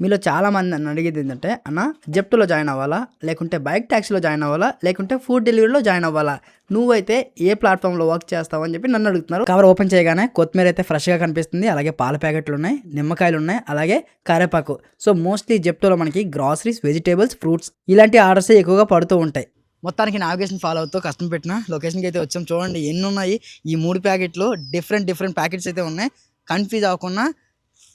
మీలో చాలా మంది నన్ను అడిగేది ఏంటంటే అన్న జెప్టోలో జాయిన్ అవ్వాలా? లేకుంటే బైక్ ట్యాక్సీలో జాయిన్ అవ్వాలా? లేకుంటే ఫుడ్ డెలివరీలో జాయిన్ అవ్వాలా? నువ్వైతే ఏ ప్లాట్ఫామ్లో వర్క్ చేస్తావు? అని చెప్పి నన్ను అడుగుతున్నారు. కవర్ ఓపెన్ చేయగానే కొత్తిమీర అయితే ఫ్రెష్గా కనిపిస్తుంది. అలాగే పాల ప్యాకెట్లు ఉన్నాయి నిమ్మకాయలు ఉన్నాయి అలాగే కరేపాకు. సో మోస్ట్లీ జెప్టోలో మనకి గ్రాసరీస్ వెజిటేబుల్స్ ఫ్రూట్స్ ఇలాంటి ఆర్డర్స్ ఎక్కువగా పడుతూ ఉంటాయి. మొత్తానికి నావిగేషన్ ఫాలో అవుతూ కష్టం పెట్టిన లొకేషన్కి అయితే వచ్చాం. చూడండి ఎన్ని ఉన్నాయి? ఈ మూడు ప్యాకెట్లు డిఫరెంట్ డిఫరెంట్ ప్యాకెట్స్ అయితే ఉన్నాయి. కన్ఫ్యూజ్ అవ్వకుండా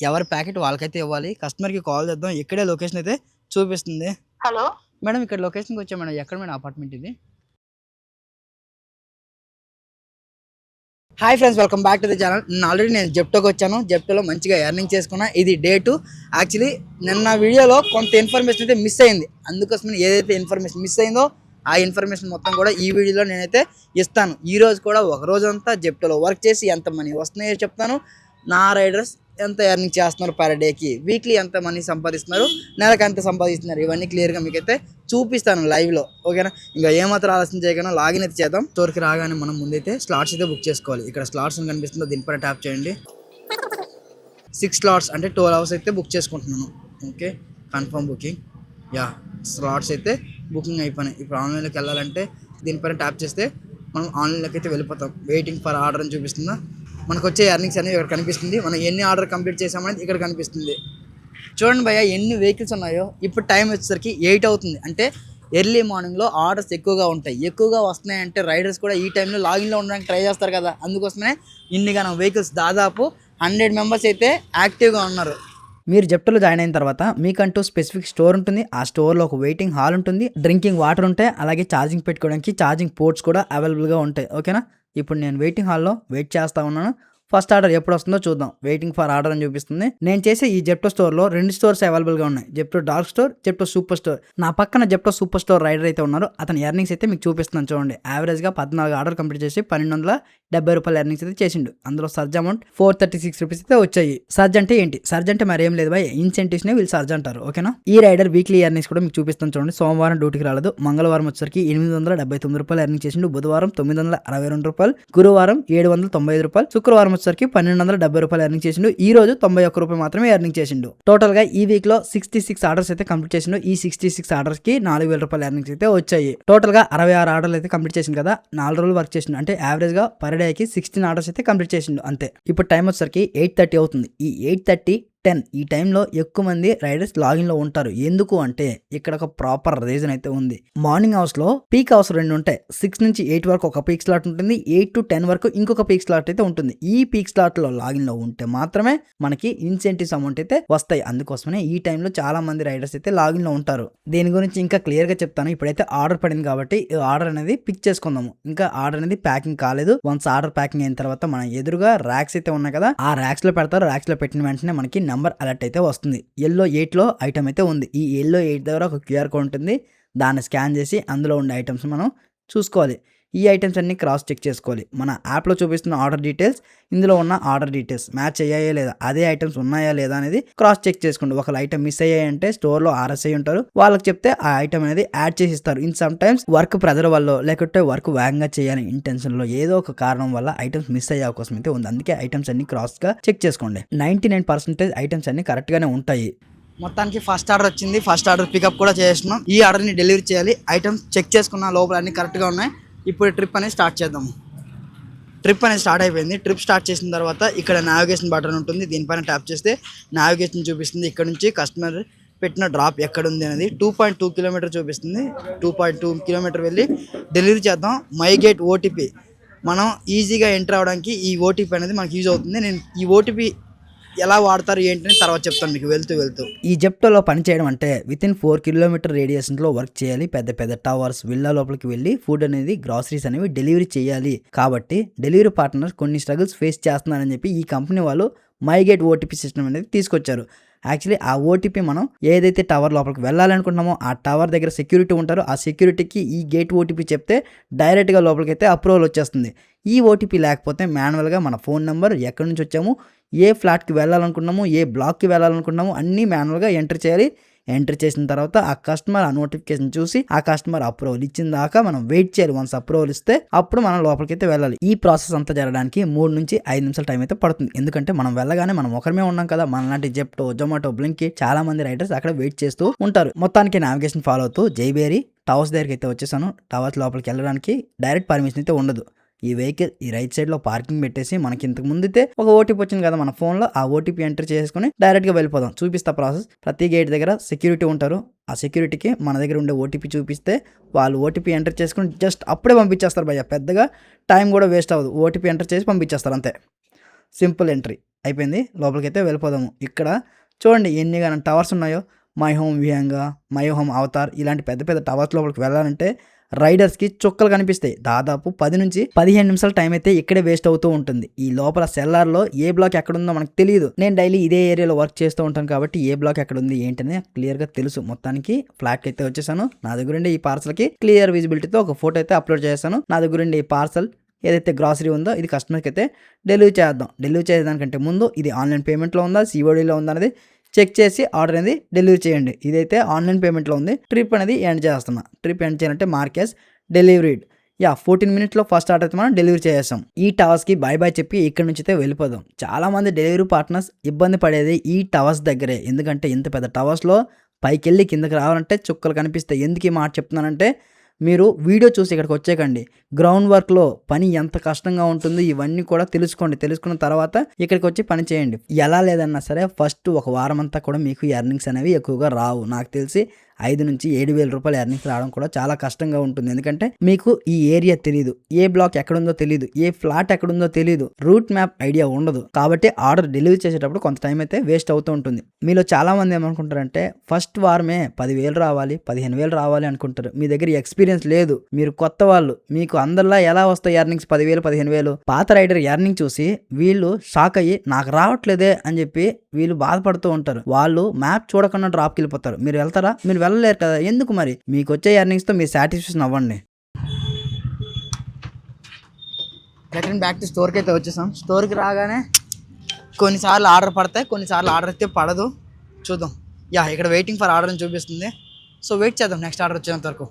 ఎవరి ప్యాకెట్ వాళ్ళకైతే ఇవ్వాలి. కస్టమర్కి కాల్ చేద్దాం. ఇక్కడే లొకేషన్ అయితే చూపిస్తుంది. హలో? మేడం ఇక్కడ లొకేషన్కి వచ్చాం మేడం. ఎక్కడ మేడం అపార్ట్మెంట్ ఇది? Hi friends welcome back to the channel. నేను ఆల్రెడీ నేను జెప్టోకి వచ్చాను. జెప్టోలో మంచిగా ఎర్నింగ్ చేసుకున్నా. ఇది డే టు యాక్చువల్లీ నిన్న వీడియోలో కొంత ఇన్ఫర్మేషన్ అయితే మిస్ అయింది. అందుకోసమే ఏదైతే ఇన్ఫర్మేషన్ మిస్ అయిందో ఆ ఇన్ఫర్మేషన్ మొత్తం కూడా ఈ వీడియోలో నేనైతే ఇస్తాను. ఈ రోజు కూడా ఒక రోజు అంతా జెప్టోలో వర్క్ చేసి ఎంత మనీ వస్తున్నాయో చెప్తాను. నా రైడర్స్ ఎంత ఎర్నింగ్ చేస్తున్నారు పర్ డేకి వీక్లీ ఎంత మనీ సంపాదిస్తున్నారు? నెలకు ఎంత సంపాదిస్తున్నారు? ఇవన్నీ క్లియర్గా మీకైతే చూపిస్తాను లైవ్లో ఓకేనా ఇంకా ఏమాత్రం ఆలస్యం చేయకుండా లాగిన్ అయితే చేద్దాం. స్టోర్కి రాగానే మనం ముందైతే స్లాట్స్ అయితే బుక్ చేసుకోవాలి. ఇక్కడ స్లాట్స్ అని కనిపిస్తుందో దీనిపైన ట్యాప్ చేయండి. సిక్స్ స్లాట్స్ అంటే ట్వెల్వ్ అవర్స్ అయితే బుక్ చేసుకుంటున్నాను. Okay confirm booking yeah slots అయితే బుకింగ్ అయిపోయినాయి. ఇప్పుడు ఆన్లైన్లోకి వెళ్ళాలంటే దీనిపైన ట్యాప్ చేస్తే మనం ఆన్లైన్లోకి అయితే వెళ్ళిపోతాం. వెయిటింగ్ ఫర్ ఆర్డర్ అని చూపిస్తుందా? మనకు వచ్చే ఎర్నింగ్స్ అనేవి ఇక్కడ కనిపిస్తుంది. మనం ఎన్ని ఆర్డర్ కంప్లీట్ చేసామనేది ఇక్కడ కనిపిస్తుంది. చూడండి భయ్య ఎన్ని వెహికల్స్ ఉన్నాయో. ఇప్పుడు టైం వచ్చేసరికి ఎయిట్ అవుతుంది. అంటే ఎర్లీ మార్నింగ్లో ఆర్డర్స్ ఎక్కువగా ఉంటాయి. ఎక్కువగా వస్తున్నాయంటే రైడర్స్ కూడా ఈ టైంలో లాగిన్లో ఉండడానికి ట్రై చేస్తారు కదా. అందుకోసమే ఇన్నిగానం వెహికల్స్ దాదాపు హండ్రెడ్ మెంబర్స్ అయితే యాక్టివ్గా ఉన్నారు. మీరు జెప్టోలో జాయిన్ అయిన తర్వాత మీకంటూ స్పెసిఫిక్ స్టోర్ ఉంటుంది. ఆ స్టోర్లో ఒక వెయిటింగ్ హాల్ ఉంటుంది. డ్రింకింగ్ వాటర్ ఉంటాయి. అలాగే ఛార్జింగ్ పెట్టుకోవడానికి ఛార్జింగ్ పోర్ట్స్ కూడా అవైలబుల్గా ఉంటాయి. ఓకేనా ఇప్పుడు నేను వెయిటింగ్ హాల్లో వెయిట్ చేస్తా ఉన్నాను. ఫస్ట్ ఆర్డర్ ఎప్పుడు వస్తుందో చూద్దాం. వెయిటింగ్ ఫర్ ఆర్డర్ అని చూపిస్తుంది. నేను చేసే ఈ జెప్టో స్టోర్లో రెండు స్టోర్స్ అవైలబుల్గా ఉన్నాయి. Zepto dark store Zepto super store నా పక్కన జెప్టో సూపర్ స్టోర్ రైడర్ అయితే ఉన్నారు అతని ఎర్నింగ్స్ అయితే మీకు చూపిస్తున్నాను చూడండి. యావరేజ్గా పద్నాలుగు ఆర్డర్ కంప్లీట్ చేసి పన్నెండు వందల డెబ్బై రూపాయల ఎర్నింగ్స్ అయితే చేసిండు. అందులో surge amount four thirty six rupees అయితే వచ్చాయి. సర్జ్ అంటే ఏంటి? సర్జ్ అంటే మరి ఏం లేదు బాయ్ ఇన్సెంటివ్స్ నే వీళ్ళు సర్జ్ అంటారు. ఓకేనా? ఈ రైడర్ వీక్లీ ఎర్నింగ్స్ కూడా మీకు చూపిస్తాను చూడండి. సోమవారం డ్యూటీకి రాలేదు. మంగళవారం వచ్చేసరికి ఎనిమిది వందల డెబ్బై తొమ్మిది రూపాయలు ఎర్నింగ్ చేసిండు. బుధవారం తొమ్మిది వందల అరవై రెండు రూపాయలు. గురువారం ఏడు వందల తొంభై ఐదు రూపాయలు. శుక్రవారం వచ్చేసరికి పన్నెండు వందల డెబ్బై రూపాయలు ఎర్నింగ్ చేసిండు. ఈ రోజు తొంభై ఒక్క రూపాయలు మాత్రమే ఎర్నింగ్ చేసిండు. టోటల్గా ఈ వీక్లో సిక్స్టీ సిక్స్ ఆర్డర్స్ అయితే కంప్లీట్ చేసిండు. ఈ సిక్స్టీ సిక్స్ ఆర్డర్స్కి నాలుగు వేల రూపాయలు ఎర్నింగ్స్ అయితే వచ్చాయి. టోటల్గా అరవై ఆరు ఆర్డర్లు అయితే కంప్లీట్ చేసింది కదా. నాలుగు రోజులు వర్క్ చేసిండు. అంటే యావరేజ్గా పర్ డే కి సిక్స్టీన్ ఆర్డర్స్ అయితే కంప్లీట్ చేసిండు. అంతే. ఇప్పుడు టైం వచ్చేసరికి ఎయిట్ థర్టీ అవుతుంది. ఈ ఎయిట్ థర్టీ టెన్. ఈ టైంలో ఎక్కువ మంది రైడర్స్ లాగిన్లో ఉంటారు. ఎందుకు అంటే ఇక్కడ ఒక ప్రాపర్ రీజన్ అయితే ఉంది. మార్నింగ్ అవర్స్లో పీక్ అవర్స్ రెండు ఉంటాయి. సిక్స్ నుంచి ఎయిట్ వరకు ఒక పీక్ స్లాట్ ఉంటుంది. ఎయిట్ టు టెన్ వరకు ఇంకొక పీక్ స్లాట్ అయితే ఉంటుంది. ఈ పీక్ స్లాట్లో లాగిన్లో ఉంటే మాత్రమే మనకి ఇన్సెంటివ్స్ అమౌంట్ అయితే వస్తాయి. అందుకోసమే ఈ టైంలో చాలా మంది రైడర్స్ అయితే లాగిన్లో ఉంటారు. దీని గురించి ఇంకా క్లియర్గా చెప్తాను. ఇప్పుడైతే ఆర్డర్ పడింది కాబట్టి ఆర్డర్ అనేది పిక్ చేసుకుందాము. ఇంకా ఆర్డర్ అనేది ప్యాకింగ్ కాలేదు. వన్స్ ఆర్డర్ ప్యాకింగ్ అయిన తర్వాత మన ఎదురుగా ర్యాక్స్ అయితే ఉన్నాయి కదా ఆ ర్యాక్స్లో పెడతారు. ర్యాక్స్లో పెట్టిన వెంటనే మనకి నెంబర్ అలర్ట్ అయితే వస్తుంది. ఎల్లో ఎయిట్లో ఐటమ్ అయితే ఉంది. ఈ ఎల్లో ఎయిట్ దగ్గర ఒక క్యూఆర్ కోడ్ ఉంటుంది. దాన్ని స్కాన్ చేసి అందులో ఉండే ఐటమ్స్ మనం చూసుకోవాలి. ఈ ఐటమ్స్ అన్ని క్రాస్ చెక్ చేసుకోవాలి. మన యాప్లో చూపిస్తున్న ఆర్డర్ డీటెయిల్స్ ఇందులో ఉన్న ఆర్డర్ డీటెయిల్స్ మ్యాచ్ అయ్యాయా లేదా అదే ఐటమ్స్ ఉన్నాయా లేదా అనేది క్రాస్ చెక్ చేసుకోండి. ఒకవేళ ఐటమ్ మిస్ అయ్యాయంటే స్టోర్లో ఆర్ఎస్ఐ ఉంటారు. వాళ్ళకి చెప్తే ఆ ఐటమ్ అనేది యాడ్ చేసి ఇస్తారు. In some times work pressure వల్ల లేకుంటే వర్క్ వేగంగా చేయాలని ఇంటెన్షన్లో ఏదో ఒక కారణం వల్ల ఐటమ్స్ మిస్ అయ్యే అవకాశం అయితే ఉంది. అందుకే ఐటమ్స్ అన్ని క్రాస్గా చెక్ చేసుకోండి. నైంటీ నైన్ పర్సెంటేజ్ ఐటమ్స్ అన్ని కరెక్ట్గానే ఉంటాయి. మొత్తానికి ఫస్ట్ ఆర్డర్ వచ్చింది. ఫస్ట్ ఆర్డర్ పికప్ కూడా చేస్తున్నాం. ఈ ఆర్డర్ని డెలివరీ చేయాలి. ఐటమ్స్ చెక్ చేసుకున్న లోపల అన్ని కరెక్ట్గా ఉన్నాయి. ఇప్పుడు ట్రిప్ అనేది స్టార్ట్ చేద్దాము ట్రిప్ అనేది స్టార్ట్ అయిపోయింది. ట్రిప్ స్టార్ట్ చేసిన తర్వాత ఇక్కడ నావిగేషన్ బటన్ ఉంటుంది. దీనిపైన ట్యాప్ చేస్తే నావిగేషన్ చూపిస్తుంది. ఇక్కడ నుంచి కస్టమర్ పెట్టిన డ్రాప్ ఎక్కడ ఉంది అనేది టూ పాయింట్ టూ కిలోమీటర్ చూపిస్తుంది. టూ పాయింట్ టూ కిలోమీటర్ వెళ్ళి డెలివరీ చేద్దాం. మై గేట్ ఓటీపీ మనం ఈజీగా ఎంటర్ అవడానికి ఈ ఓటీపీ అనేది మనకు యూజ్ అవుతుంది. నేను ఈ ఓటీపీ ఎలా వాడతారు ఏంటని తర్వాత చెప్తాను మీకు. వెళ్తూ వెళ్తూ. ఈ జెప్టోలో పని చేయడం అంటే విత్ ఇన్ ఫోర్ కిలోమీటర్ రేడియేషన్లో వర్క్ చేయాలి. పెద్ద పెద్ద టవర్స్ విల్లా లోపలికి వెళ్ళి ఫుడ్ అనేది గ్రాసరీస్ అనేవి డెలివరీ చేయాలి. కాబట్టి డెలివరీ పార్ట్నర్ కొన్ని స్ట్రగుల్స్ ఫేస్ చేస్తున్నారని చెప్పి ఈ కంపెనీ వాళ్ళు మైగేట్ ఓటీపీ సిస్టమ్ అనేది తీసుకొచ్చారు. యాక్చువల్లీ ఆ ఓటీపీ మనం ఏదైతే టవర్ లోపలికి వెళ్ళాలనుకుంటున్నామో ఆ టవర్ దగ్గర సెక్యూరిటీ ఉంటారో ఆ సెక్యూరిటీకి ఈ గేట్ ఓటీపీ చెప్తే డైరెక్ట్గా లోపలికి అయితే అప్రూవల్ వచ్చేస్తుంది. ఈ ఓటీపీ లేకపోతే మాన్యువల్గా మన ఫోన్ నెంబర్ ఎక్కడి నుంచి వచ్చాము ఏ ఫ్లాట్కి వెళ్ళాలనుకున్నాము ఏ బ్లాక్కి వెళ్ళాలనుకున్నాము అన్నీ మాన్యువల్గా ఎంటర్ చేయాలి. ఎంటర్ చేసిన తర్వాత ఆ కస్టమర్ ఆ నోటిఫికేషన్ చూసి ఆ కస్టమర్ అప్రూవల్ ఇచ్చిన దాకా మనం వెయిట్ చేయాలి. వన్స్ అప్రూవల్ ఇస్తే అప్పుడు మనం లోపలికి అయితే వెళ్ళాలి. ఈ ప్రాసెస్ అంతా జరగడానికి మూడు నుంచి ఐదు నిమిషాల టైం అయితే పడుతుంది. ఎందుకంటే మనం వెళ్ళగానే మనం ఒకరిమే ఉన్నాం కదా. మనలాంటి జెప్టో జొమాటో బ్లింకి చాలా మంది రైడర్స్ అక్కడ వెయిట్ చేస్తూ ఉంటారు. మొత్తానికి నావిగేషన్ ఫాలో అవుతూ జైబేరి టవర్స్ దగ్గరికి అయితే వచ్చేసాను. టవర్స్ లోపలికి వెళ్ళడానికి డైరెక్ట్ పర్మిషన్ అయితే ఉండదు. ఈ వెహికల్ ఈ రైట్ సైడ్లో పార్కింగ్ పెట్టేసి మనకి ఇంతకు ముందైతే ఒక ఓటీపీ వచ్చింది కదా మన ఫోన్లో. ఆ ఓటీపీ ఎంటర్ చేసుకుని డైరెక్ట్గా వెళ్ళిపోదాం. చూపిస్తా ప్రాసెస్ ప్రతి గేట్ దగ్గర సెక్యూరిటీ ఉంటారు. ఆ సెక్యూరిటీకి మన దగ్గర ఉండే ఓటీపీ చూపిస్తే వాళ్ళు ఓటీపీ ఎంటర్ చేసుకుని జస్ట్ అప్పుడే పంపించేస్తారు భయ్య. పెద్దగా టైం కూడా వేస్ట్ అవ్వదు. ఓటీపీ ఎంటర్ చేసి పంపించేస్తారు అంతే. సింపుల్ ఎంట్రీ అయిపోయింది. లోపలికి అయితే వెళ్ళిపోదాము. ఇక్కడ చూడండి ఎన్ని కానీ టవర్స్ ఉన్నాయో. My Home Vihanga My Home Avatar ఇలాంటి పెద్ద పెద్ద టవర్స్ లోపలికి వెళ్ళాలంటే రైడర్స్కి చుక్కలు కనిపిస్తాయి. దాదాపు పది నుంచి పదిహేను నిమిషాల టైం అయితే ఇక్కడే వేస్ట్ అవుతూ ఉంటుంది. ఈ లోపల సెల్లార్లో ఏ బ్లాక్ ఎక్కడ ఉందో మనకు తెలియదు నేను డైలీ ఇదే ఏరియాలో వర్క్ చేస్తూ ఉంటాను కాబట్టి ఏ బ్లాక్ ఎక్కడ ఉంది ఏంటనే క్లియర్గా తెలుసు. మొత్తానికి ఫ్లాట్కి అయితే వచ్చేసాను. నా దగ్గర ఈ పార్సల్కి క్లియర్ విజిబిలిటీతో ఒక ఫోటో అయితే అప్లోడ్ చేశాను. నా దగ్గర ఈ పార్సల్ ఏదైతే గ్రాసరీ ఉందో ఇది కస్టమర్కి అయితే డెలివరీ చేద్దాం. డెలివరీ చేసేదానికంటే ముందు ఇది ఆన్లైన్ పేమెంట్లో ఉందా సీఓడిలో ఉందా అనేది చెక్ చేసి ఆర్డర్ అనేది డెలివరీ చేయండి. ఇదైతే ఆన్లైన్ పేమెంట్లో ఉంది. ట్రిప్ అనేది ఎండ్ చేస్తున్నా. ట్రిప్ ఎండ్ చేయాలంటే mark as delivered yeah fourteen మినిట్స్లో ఫస్ట్ ఆర్డర్ అయితే మనం డెలివరీ చేసేస్తాం. ఈ టవర్స్కి బై బై చెప్పి ఇక్కడ నుంచి అయితే వెళ్ళిపోదాం. చాలామంది డెలివరీ పార్ట్నర్స్ ఇబ్బంది పడేది ఈ టవర్స్ దగ్గరే. ఎందుకంటే ఇంత పెద్ద టవర్స్లో పైకి వెళ్ళి కిందకి రావాలంటే చుక్కలు కనిపిస్తాయి. ఎందుకు ఈ మాట చెప్తున్నానంటే మీరు వీడియో చూసి ఇక్కడికి వచ్చేకండి గ్రౌండ్ వర్క్లో పని ఎంత కష్టంగా ఉంటుందో ఇవన్నీ కూడా తెలుసుకోండి. తెలుసుకున్న తర్వాత ఇక్కడికి వచ్చి పని చేయండి. ఎలా లేదన్నా సరే ఫస్ట్ ఒక వారం అంతా కూడా మీకు ఎర్నింగ్స్ అనేవి ఎక్కువగా రావు. నాకు తెలిసి ఐదు నుంచి ఏడు వేల రూపాయలు ఎర్నింగ్స్ రావడం కూడా చాలా కష్టంగా ఉంటుంది. ఎందుకంటే మీకు ఈ ఏరియా తెలియదు ఏ బ్లాక్ ఎక్కడుందో తెలియదు ఏ ఫ్లాట్ ఎక్కడుందో తెలియదు రూట్ మ్యాప్ ఐడియా ఉండదు. కాబట్టి ఆర్డర్ డెలివరీ చేసేటప్పుడు కొంత టైం అయితే వేస్ట్ అవుతూ ఉంటుంది. మీలో చాలా మంది ఏమనుకుంటారంటే ఫస్ట్ వారమే పదివేలు రావాలి పదిహేను వేలు రావాలి అనుకుంటారు. మీ దగ్గర ఎక్స్పీరియన్స్ లేదు. మీరు కొత్త వాళ్ళు. మీకు అందరిలా ఎలా వస్తాయి ఎర్నింగ్స్ పదివేలు పదిహేను వేలు? పాత రైడర్ ఎర్నింగ్ చూసి వీళ్ళు షాక్ అయ్యి నాకు రావట్లేదే అని చెప్పి వీళ్ళు బాధపడుతూ ఉంటారు. వాళ్ళు మ్యాప్ చూడకుండా డ్రాప్కి వెళ్ళిపోతారు. మీరు వెళ్తారా? మీరు చల్లలేరు కదా? ఎందుకు మరి? మీకు వచ్చే ఎర్నింగ్స్తో మీరు సాటిస్ఫాక్షన్ అవ్వండి. రిటర్న్ బ్యాక్ టు స్టోర్కి అయితే వచ్చేసాం. స్టోర్కి రాగానే కొన్నిసార్లు ఆర్డర్ పడతాయి కొన్నిసార్లు ఆర్డర్ అయితే పడదు. చూద్దాం. యా ఇక్కడ వెయిటింగ్ ఫర్ ఆర్డర్ అని చూపిస్తుంది. సో వెయిట్ చేద్దాం. నెక్స్ట్ ఆర్డర్ వచ్చేంత వరకు.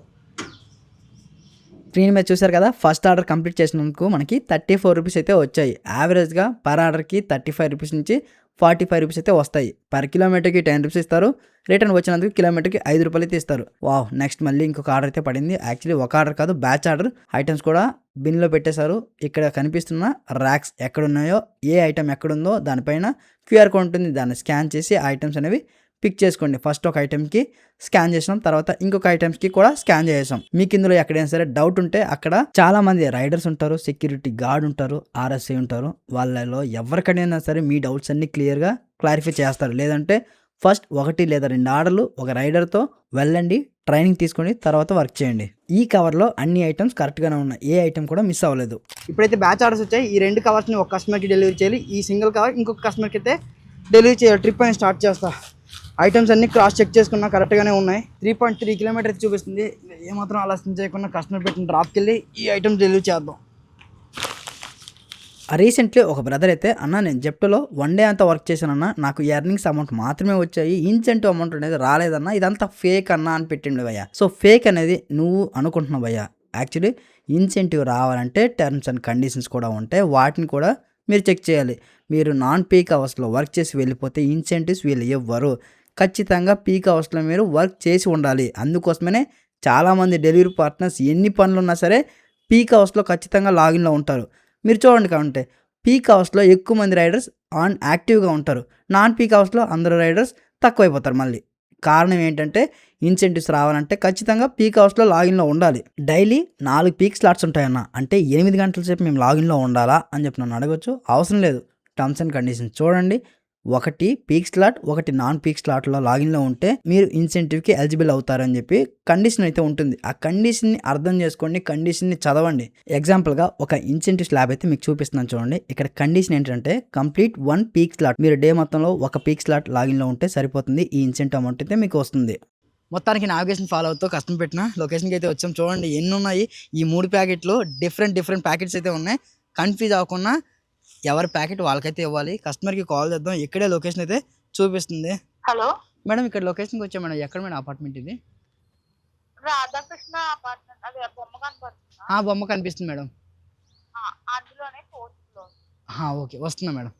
స్క్రీన్ మీద చూసారు కదా ఫస్ట్ ఆర్డర్ కంప్లీట్ చేసినందుకు మనకి థర్టీ ఫోర్ రూపీస్ అయితే వచ్చాయి. యావరేజ్గా పర్ ఆర్డర్కి థర్టీ ఫైవ్ రూపీస్ నుంచి ఫార్టీ ఫైవ్ రూపీస్ అయితే వస్తాయి. పర్ కిలోమీటర్కి టెన్ రూపీస్ ఇస్తారు. రిటర్న్ వచ్చినందుకు కిలోమీటర్కి ఐదు రూపాయలు అయితే ఇస్తారు. వావ్ నెక్స్ట్ మళ్ళీ ఇంకొక ఆర్డర్ అయితే పడింది. యాక్చువల్లీ ఒక ఆర్డర్ కాదు బ్యాచ్ ఆర్డర్. ఐటమ్స్ కూడా బిన్లో పెట్టేశారు. ఇక్కడ కనిపిస్తున్న ర్యాక్స్ ఎక్కడున్నాయో ఏ ఐటమ్ ఎక్కడుందో దానిపైన క్యూఆర్ కోడ్ ఉంటుంది. దాన్ని స్కాన్ చేసి ఆ ఐటమ్స్ అనేవి పిక్ చేసుకోండి. ఫస్ట్ ఒక ఐటెంకి స్కాన్ చేసాం తర్వాత ఇంకొక ఐటమ్స్కి కూడా స్కాన్ చేసాం మీకు ఇందులో ఎక్కడైనా సరే డౌట్ ఉంటే అక్కడ చాలా మంది రైడర్స్ ఉంటారు సెక్యూరిటీ గార్డ్ ఉంటారు ఆర్ఎస్ఐ ఉంటారు. వాళ్ళలో ఎవరికైనా సరే మీ డౌట్స్ అన్ని క్లియర్గా క్లారిఫై చేస్తారు. లేదంటే ఫస్ట్ ఒకటి లేదా రెండు ఆర్డర్లు ఒక రైడర్తో వెళ్ళండి ట్రైనింగ్ తీసుకొని తర్వాత వర్క్ చేయండి. ఈ కవర్లో అన్ని ఐటమ్స్ కరెక్ట్గానే ఉన్నాయి. ఏ ఐటమ్ కూడా మిస్ అవ్వలేదు. ఇప్పుడైతే బ్యాచ్ ఆర్డర్స్ వచ్చాయి. ఈ రెండు కవర్స్ని ఒక కస్టమర్కి డెలివరీ చేయాలి. ఈ సింగిల్ కవర్ ఇంకొక కస్టమర్కి అయితే డెలివరీ చేయాలి. ట్రిప్ అని స్టార్ట్ చేస్తా. ఐటమ్స్ అన్ని క్రాస్ చెక్ చేసుకున్నా కరెక్ట్గానే ఉన్నాయి. త్రీ పాయింట్ త్రీ కిలోమీటర్ చూపిస్తుంది. ఏమాత్రం ఆలోచన చేయకుండా కస్టమర్ పెట్టిన డ్రాప్కి వెళ్ళి ఈ ఐటమ్స్ డెలివరీ చేద్దాం. రీసెంట్లీ ఒక బ్రదర్ అయితే అన్న నేను జెప్టోలో వన్ డే అంతా వర్క్ చేశానన్న. నాకు ఎర్నింగ్స్ అమౌంట్ మాత్రమే వచ్చాయి. ఇన్సెంటివ్ అమౌంట్ అనేది రాలేదన్న. ఇదంతా ఫేక్ అన్న అని పెట్టిండు భయ్యా. సో ఫేక్ అనేది నువ్వు అనుకుంటున్నావు భయ్యా. యాక్చువల్లీ ఇన్సెంటివ్ రావాలంటే టర్మ్స్ అండ్ కండిషన్స్ కూడా ఉంటాయి. వాటిని కూడా మీరు చెక్ చేయాలి. మీరు నాన్ పీక్ అవర్స్లో వర్క్ చేసి వెళ్ళిపోతే ఇన్సెంటివ్స్ వీళ్ళు ఇవ్వరు ఖచ్చితంగా పీక్ అవర్స్లో మీరు వర్క్ చేసి ఉండాలి. అందుకోసమనే చాలామంది డెలివరీ పార్ట్నర్స్ ఎన్ని పనులు ఉన్నా సరే పీక్ అవర్స్లో ఖచ్చితంగా లాగిన్లో ఉంటారు. మీరు చూడండి కావంటే పీక్ అవర్స్లో ఎక్కువ మంది రైడర్స్ ఆన్ యాక్టివ్గా ఉంటారు. నాన్ పీక్ అవర్స్లో అందరు రైడర్స్ తక్కువైపోతారు మళ్ళీ. కారణం ఏంటంటే ఇన్సెంటివ్స్ రావాలంటే ఖచ్చితంగా పీక్ అవర్స్లో లాగిన్లో ఉండాలి. డైలీ నాలుగు పీక్ స్లాట్స్ ఉంటాయన్న. అంటే ఎనిమిది గంటల సేపు మేము లాగిన్లో ఉండాలా అని చెప్పి నన్ను అడగచ్చు. అవసరం లేదు. టర్మ్స్ అండ్ కండిషన్స్ చూడండి. ఒకటి పీక్ స్లాట్ ఒకటి నాన్ పీక్ స్లాట్లో లాగిన్లో ఉంటే మీరు ఇన్సెంటివ్కి ఎలిజిబుల్ అవుతారని చెప్పి కండిషన్ అయితే ఉంటుంది. ఆ కండిషన్ని అర్థం చేసుకోండి కండిషన్ని చదవండి. ఎగ్జాంపుల్గా ఒక ఇన్సెంటివ్ స్లాబ్ అయితే మీకు చూపిస్తున్నాను చూడండి. ఇక్కడ కండిషన్ ఏంటంటే కంప్లీట్ వన్ పీక్ స్లాట్. మీరు డే మొత్తంలో ఒక పీక్ స్లాట్ లాగిన్లో ఉంటే సరిపోతుంది. ఈ ఇన్సెంటివ్ అమౌంట్ అయితే మీకు వస్తుంది. మొత్తానికి నావిగేషన్ ఫాలో అవుతూ కష్టం పెట్టిన లొకేషన్కి అయితే వచ్చాం. చూడండి ఎన్ని ఉన్నాయి ఈ మూడు ప్యాకెట్లు డిఫరెంట్ డిఫరెంట్ ప్యాకెట్స్ అయితే ఉన్నాయి. కన్ఫ్యూజ్ అవ్వకుండా ఎవరి ప్యాకెట్ వాళ్ళకైతే ఇవ్వాలి. కస్టమర్కి కాల్ చేద్దాం. ఇక్కడే లొకేషన్ అయితే చూపిస్తుంది. హలో? మేడం ఇక్కడ లొకేషన్కి వచ్చాం మేడం. ఎక్కడ మేడం అపార్ట్మెంట్ ఇది? రాధాకృష్ణ అపార్ట్మెంట్. అదే బొమ్మ కనపడుతుందా? ఆ బొమ్మ కనిపిస్తుంది మేడం. ఆ, అందులోనే ఫోర్త్ ఫ్లోర్. ఆ, ఓకే. వస్తున్నా మేడం.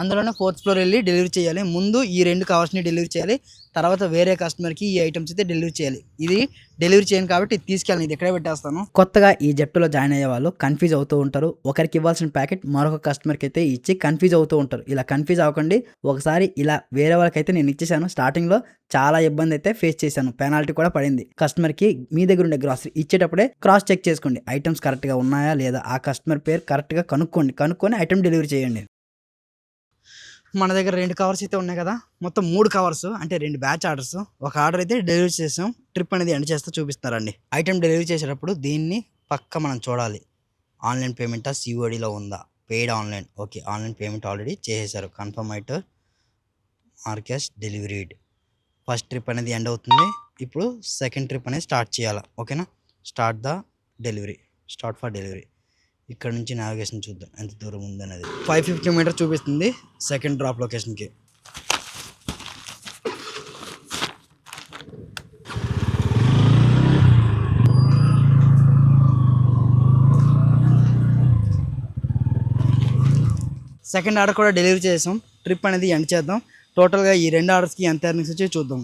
అందులోనే ఫోర్త్ ఫ్లోర్ వెళ్ళి డెలివరీ చేయాలి. ముందు ఈ రెండు కవర్స్ని డెలివరీ చేయాలి. తర్వాత వేరే కస్టమర్కి ఈ ఐటమ్స్ అయితే డెలివరీ చేయాలి. ఇది డెలివరీ చేయను కాబట్టి ఇది తీసుకెళ్ళి ఇది ఎక్కడే పెట్టేస్తాను? కొత్తగా ఈ జట్టులో జాయిన్ అయ్యే వాళ్ళు కన్ఫ్యూజ్ అవుతూ ఉంటారు. ఒకరికి ఇవ్వాల్సిన ప్యాకెట్ మరొక కస్టమర్కి అయితే ఇచ్చి కన్ఫ్యూజ్ అవుతూ ఉంటారు. ఇలా కన్ఫ్యూజ్ అవ్వకండి. ఒకసారి ఇలా వేరే వాళ్ళకైతే నేను ఇచ్చేసాను. స్టార్టింగ్లో చాలా ఇబ్బంది అయితే ఫేస్ చేశాను. పెనాల్టీ కూడా పడింది. కస్టమర్కి మీ దగ్గర ఉండే గ్రాసరీ ఇచ్చేటప్పుడే క్రాస్ చెక్ చేసుకోండి. ఐటమ్స్ కరెక్ట్గా ఉన్నాయా లేదా? ఆ కస్టమర్ పేరు కరెక్ట్గా కనుక్కోండి. కనుక్కొని ఐటమ్ డెలివరీ చేయండి. మన దగ్గర రెండు కవర్స్ అయితే ఉన్నాయి కదా. మొత్తం మూడు కవర్స్ అంటే రెండు బ్యాచ్ ఆర్డర్స్ ఒక ఆర్డర్ అయితే డెలివరీ చేసాం. ట్రిప్ అనేది ఎండ్ చేస్తే చూపిస్తారండి ఐటెం డెలివరీ చేసేటప్పుడు దీన్ని పక్క మనం చూడాలి. ఆన్లైన్ పేమెంటా సిఓడిలో ఉందా? Paid online okay online payment already చేసేసారు. కన్ఫర్మ్ అయితే mark as delivered first trip అనేది ఎండ్ అవుతుంది. ఇప్పుడు సెకండ్ ట్రిప్ అనేది స్టార్ట్ చేయాలి? ఓకేనా start the delivery start for delivery ఇక్కడ నుంచి నావిగేషన్ చూద్దాం. ఎంత దూరం ఉందనేది ఫైవ్ ఫిఫ్టీ మీటర్ చూపిస్తుంది సెకండ్ డ్రాప్ లొకేషన్కి సెకండ్ ఆర్డర్ కూడా డెలివరీ చేసాం ట్రిప్ అనేది ఎండ్ చేద్దాం. టోటల్గా ఈ రెండు ఆర్డర్స్కి ఎంత ఎర్నింగ్స్ వచ్చి చూద్దాం.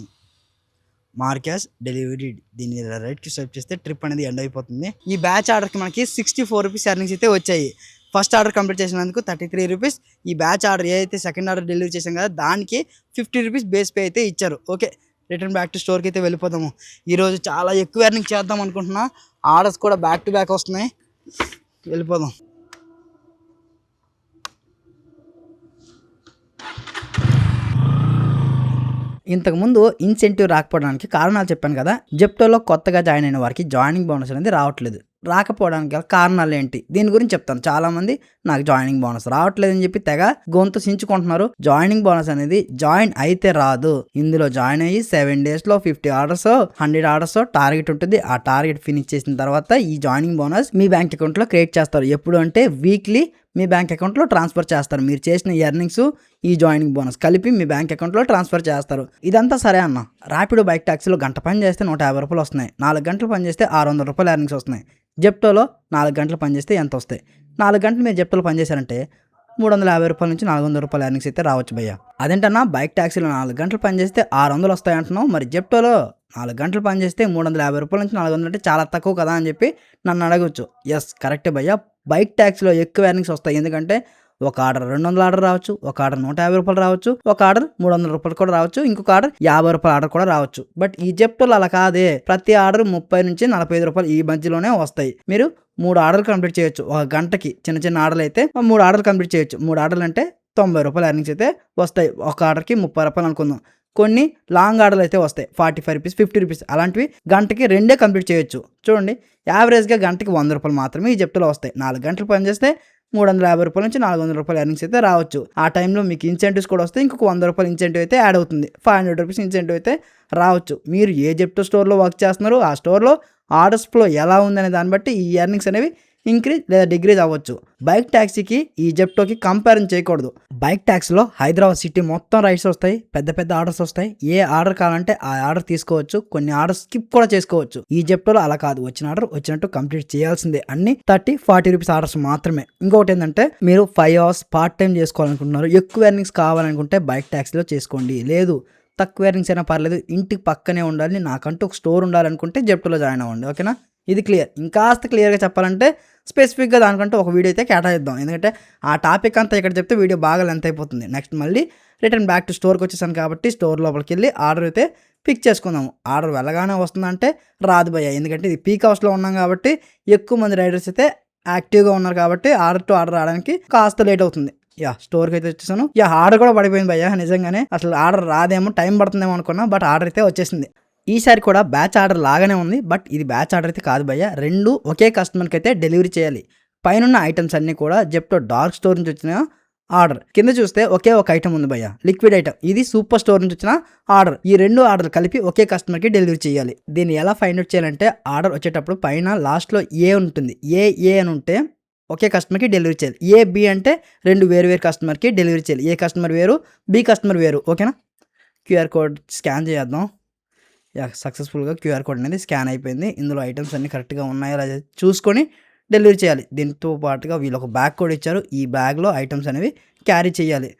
మార్కాస్ డెలివరీ దీన్ని రైట్కి స్వైప్ చేస్తే ట్రిప్ అనేది ఎండ్ అయిపోతుంది. ఈ బ్యాచ్ ఆర్డర్కి మనకి సిక్స్టీ ఫోర్ రూపీస్ ఎర్నింగ్స్ అయితే వచ్చాయి. ఫస్ట్ ఆర్డర్ కంప్లీట్ చేసినందుకు థర్టీ త్రీ రూపీస్ ఈ బ్యాచ్ ఆర్డర్ ఏదైతే సెకండ్ ఆర్డర్ డెలివరీ చేసాం కదా దానికి ఫిఫ్టీ రూపీస్ బేస్ పే అయితే ఇచ్చారు. ఓకే రిటర్న్ బ్యాక్ టు స్టోర్కి అయితే వెళ్ళిపోదాము. ఈరోజు చాలా ఎక్కువ ఎర్నింగ్ చేద్దాం అనుకుంటున్నా. ఆర్డర్స్ కూడా బ్యాక్ టు బ్యాక్ వస్తున్నాయి. వెళ్ళిపోదాం. ఇంతకుముందు ఇన్సెంటివ్ రాకపోవడానికి కారణాలు చెప్పాను కదా. జెప్టోలో కొత్తగా జాయిన్ అయిన వారికి జాయినింగ్ బోనస్ అనేది రావట్లేదు. రాకపోవడానికి గల కారణాలు ఏంటి? దీని గురించి చెప్తాను. చాలా మంది నాకు జాయినింగ్ బోనస్ రావట్లేదు అని చెప్పి తెగ గొంతు సించుకుంటున్నారు జాయినింగ్ బోనస్ అనేది జాయిన్ అయితే రాదు. ఇందులో జాయిన్ అయ్యి సెవెన్ డేస్లో fifty orders hundred orders target ఉంటుంది. ఆ టార్గెట్ ఫినిష్ చేసిన తర్వాత ఈ జాయినింగ్ బోనస్ మీ బ్యాంక్ అకౌంట్లో క్రియేట్ చేస్తారు. ఎప్పుడు అంటే వీక్లీ మీ బ్యాంక్ అకౌంట్లో ట్రాన్స్ఫర్ చేస్తారు. మీరు చేసిన ఎర్నింగ్స్ ఈ జాయినింగ్ బోనస్ కలిపి మీ బ్యాంక్ అకౌంట్లో ట్రాన్స్ఫర్ చేస్తారు. ఇదంతా సరే అన్న. ర్యాపిడో బైక్ ట్యాక్సీలో గంట పని చేస్తే నూట యాభై రూపాయలు వస్తున్నాయి. నాలుగు గంటలు పని చేస్తే ఆరు వందల రూపాయలు ఎర్నింగ్స్ వస్తున్నాయి. జెప్టోలో నాలుగు గంటలు పని చేస్తే ఎంత వస్తాయి? నాలుగు గంటలు మీరు జెప్టోలో పనిచేశారంటే మూడు వందల యాభై రూపాయల నుంచి నాలుగు వందల రూపాయల ఎర్నింగ్స్ అయితే రావచ్చు భయ్య. అదేంటన్నా బైక్ ట్యాక్సీలో నాలుగు గంటలు పనిచేస్తే ఆరు వందలు వస్తాయి అంటున్నావు. మరి జెప్టోలో నాలుగు గంటలు పనిచేస్తే మూడు వందల యాభై రూపాయల నుంచి నాలుగు వందలు అంటే చాలా తక్కువ కదా అని చెప్పి నన్ను అడగవచ్చు ఎస్ కరెక్టే భయ్య. బైక్ ట్యాక్సీలో ఎక్కువ ఎర్నింగ్స్ వస్తాయి. ఎందుకంటే ఒక ఆర్డర్ రెండు వందల ఆర్డర్ రావచ్చు ఒక ఆర్డర్ నూట యాభై రూపాయలు రావచ్చు ఒక ఆర్డర్ మూడు వందల రూపాయలు కూడా రావచ్చు ఇంకొక ఆర్డర్ యాభై రూపాయల ఆర్డర్ కూడా రావచ్చు. బట్ ఈ అలా కాదే. ప్రతి ఆర్డర్ ముప్పై నుంచి నలభై ఐదు రూపాయలు ఈ మధ్యలోనే వస్తాయి. మీరు మూడు ఆర్డర్లు కంప్లీట్ చేయొచ్చు. ఒక గంటకి చిన్న చిన్న ఆర్డర్లు అయితే మూడు ఆర్డర్లు కంప్లీట్ చేయొచ్చు. మూడు ఆర్డర్లు అంటే తొంభై రూపాయలు ఎర్నింగ్స్ అయితే వస్తాయి. ఒక ఆర్డర్కి ముప్పై రూపాయలు అనుకుందాం. కొన్ని లాంగ్ ఆర్డర్లు అయితే వస్తాయి. Forty five rupees fifty rupees అలాంటివి గంటకి రెండే కంప్లీట్ చేయొచ్చు. చూడండి యావరేజ్గా గంటకి వంద రూపాయలు మాత్రమే ఈ జెప్టులో వస్తాయి. నాలుగు గంటలు పని చేస్తే మూడు వందల యాభై రూపాయల నుంచి నాలుగు వందల రూపాయల ఎర్నింగ్స్ అయితే రావచ్చు. ఆ టైంలో మీకు ఇన్సెంటివ్స్ కూడా వస్తే ఇంకొక వంద రూపాయల ఇన్సెంటివ్ అయితే యాడ్ అవుతుంది. ఫైవ్ హండ్రెడ్ రూపీస్ ఇన్సెంటివ్ అయితే రావచ్చు. మీరు ఏ జెప్టో స్టోర్లో వర్క్ చేస్తున్నారో ఆ స్టోర్లో ఆర్డర్స్ ఫ్లో ఎలా ఉందనే దాన్ని బట్టి ఈ ఎర్నింగ్స్ అనేవి ఇంక్రీజ్ లేదా డిగ్రీజ్ అవ్వచ్చు. బైక్ ట్యాక్సీకి ఈ జెప్టోకి కంపారిజన్ చేయకూడదు. బైక్ ట్యాక్సీలో హైదరాబాద్ సిటీ మొత్తం రైడ్స్ వస్తాయి. పెద్ద పెద్ద ఆర్డర్స్ వస్తాయి. ఏ ఆర్డర్ కావాలంటే ఆ ఆర్డర్ తీసుకోవచ్చు. కొన్ని ఆర్డర్స్ స్కిప్ కూడా చేసుకోవచ్చు. ఈ జెప్టోలో అలా కాదు. వచ్చిన ఆర్డర్ వచ్చినట్టు కంప్లీట్ చేయాల్సిందే. అన్ని థర్టీ ఫార్టీ రూపీస్ ఆర్డర్స్ మాత్రమే. ఇంకొకటి ఏంటంటే మీరు ఫైవ్ అవర్స్ పార్ట్ టైం చేసుకోవాలనుకుంటున్నారు. ఎక్కువ ఎర్నింగ్స్ కావాలనుకుంటే బైక్ ట్యాక్సీలో చేసుకోండి. లేదు తక్కువ ఎర్నింగ్స్ అయినా పర్లేదు. ఇంటికి పక్కనే ఉండాలి. నాకంటూ ఒక స్టోర్ ఉండాలనుకుంటే జెప్టోలో జాయిన్ అవ్వండి. ఓకేనా? ఇది క్లియర్ ఇంకాస్త క్లియర్గా చెప్పాలంటే స్పెసిఫిక్గా దానికంటే ఒక వీడియో అయితే కేటాయిద్దాం. ఎందుకంటే ఆ టాపిక్ అంతా ఇక్కడ చెప్తే వీడియో బాగా లెంత్ అయిపోతుంది. నెక్స్ట్ మళ్ళీ రిటర్న్ బ్యాక్ టు స్టోర్కి వచ్చేసాను కాబట్టి స్టోర్ లోపలికి వెళ్ళి ఆర్డర్ అయితే పిక్ చేసుకుందాము. ఆర్డర్ వెళ్ళగానే వస్తుందంటే రాదు భయ్య. ఎందుకంటే ఇది పీక్ హౌస్లో ఉన్నాం కాబట్టి ఎక్కువ మంది రైడర్స్ అయితే యాక్టివ్గా ఉన్నారు కాబట్టి ఆర్డర్ టు ఆర్డర్ రావడానికి కాస్త లేట్ అవుతుంది. యా స్టోర్కి అయితే వచ్చేసాను. యా ఆర్డర్ కూడా పడిపోయింది భయ్య. నిజంగానే అసలు ఆర్డర్ రాదేమో టైం పడుతుందేమో అనుకున్నా బట్ ఆర్డర్ అయితే వచ్చేసింది. ఈసారి కూడా బ్యాచ్ ఆర్డర్ లాగానే ఉంది బట్ ఇది బ్యాచ్ ఆర్డర్ అయితే కాదు భయ్య. రెండు ఒకే కస్టమర్కి అయితే డెలివరీ చేయాలి. పైన ఐటమ్స్ అన్నీ కూడా జెప్టో డార్క్ స్టోర్ నుంచి వచ్చిన ఆర్డర్. కింద చూస్తే ఒకే ఒక ఐటమ్ ఉంది భయ్య లిక్విడ్ ఐటమ్ ఇది సూపర్ స్టోర్ నుంచి వచ్చిన ఆర్డర్. ఈ రెండు ఆర్డర్ కలిపి ఒకే కస్టమర్కి డెలివరీ చేయాలి. దీన్ని ఎలా ఫైండ్ అవుట్ చేయాలంటే ఆర్డర్ వచ్చేటప్పుడు పైన లాస్ట్లో ఏ ఉంటుంది. ఏ ఏ అని ఉంటే ఒకే కస్టమర్కి డెలివరీ చేయాలి. ఏ బి అంటే రెండు వేరు వేరు కస్టమర్కి డెలివరీ చేయాలి. ఏ కస్టమర్ వేరు బి కస్టమర్ వేరు. ఓకేనా? క్యూఆర్ కోడ్ స్కాన్ చేద్దాం. సక్సెస్ఫుల్గా క్యూఆర్ కోడ్ అనేది స్కాన్ అయిపోయింది. ఇందులో ఐటమ్స్ అన్ని కరెక్ట్గా ఉన్నాయో లేదా చూసుకొని డెలివరీ చేయాలి. దీంతో పాటుగా వీళ్ళు ఒక బ్యాగ్ కూడా ఇచ్చారు. ఈ బ్యాగ్లో ఐటమ్స్ అనేవి క్యారీ చేయాలి.